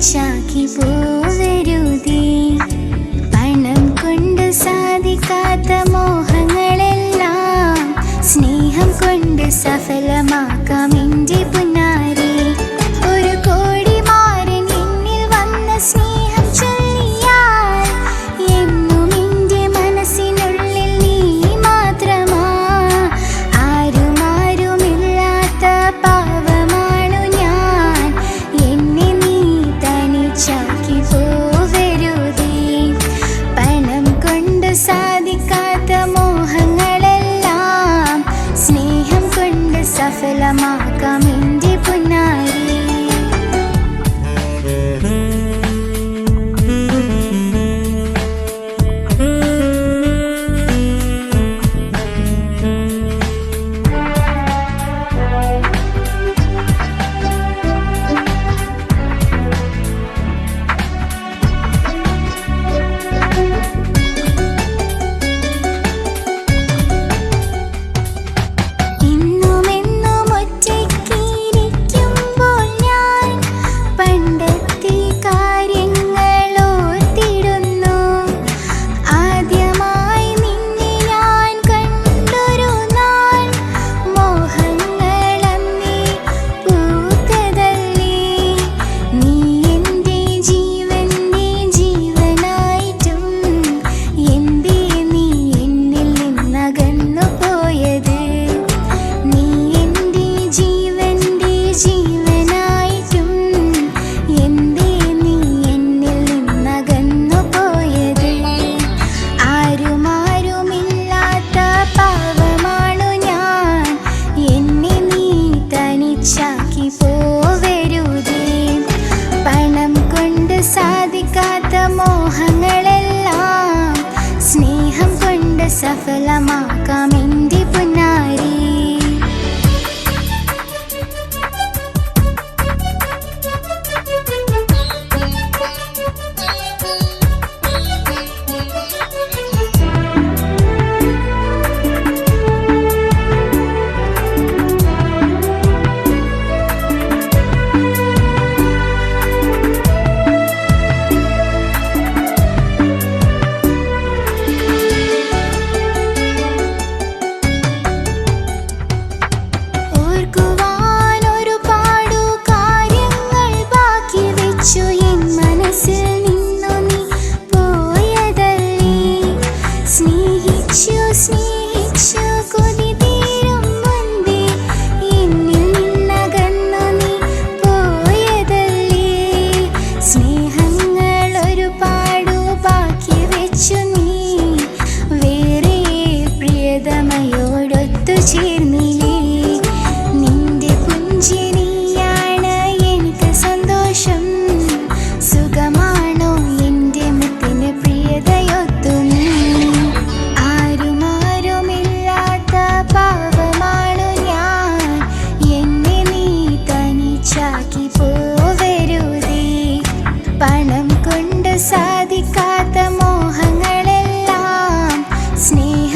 ചാക്കി പോവരുതേ. പണം കൊണ്ട് സാധിക്കാത്ത മോഹങ്ങളെല്ലാം സ്നേഹം കൊണ്ട് സഫലമാക്കാം എന്റെ sneeze.